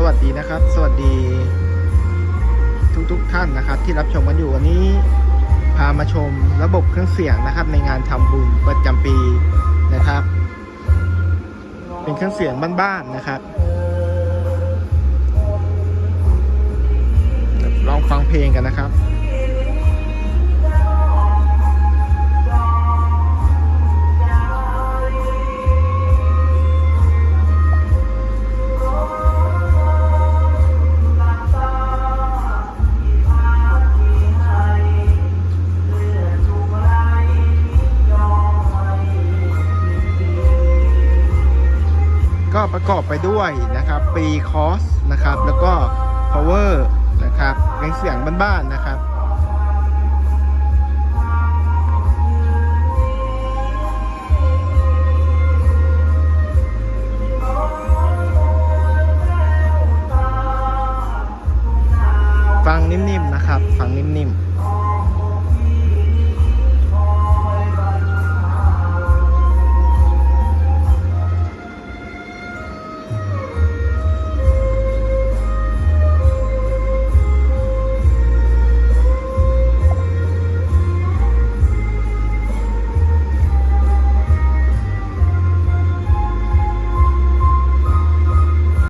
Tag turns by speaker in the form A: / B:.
A: สวัสดีนะครับ สวัสดีทุกๆทท่านนะครับ ที่รับชมกันอยู่วันนี้ พามาชมระบบเครื่องเสียงนะครับ ในงานทำบุญประจำปีนะครับ เป็นเครื่องเสียงบ้านๆนะครับลองฟังเพลงกันนะครับ ก็ประกอบไปด้วยนะครับปีคอสนะครับ แล้วก็ power นะครับเป็นเสียงบ้านๆนะครับฟังนิ่มๆนะครับ ฟังนิ่มๆ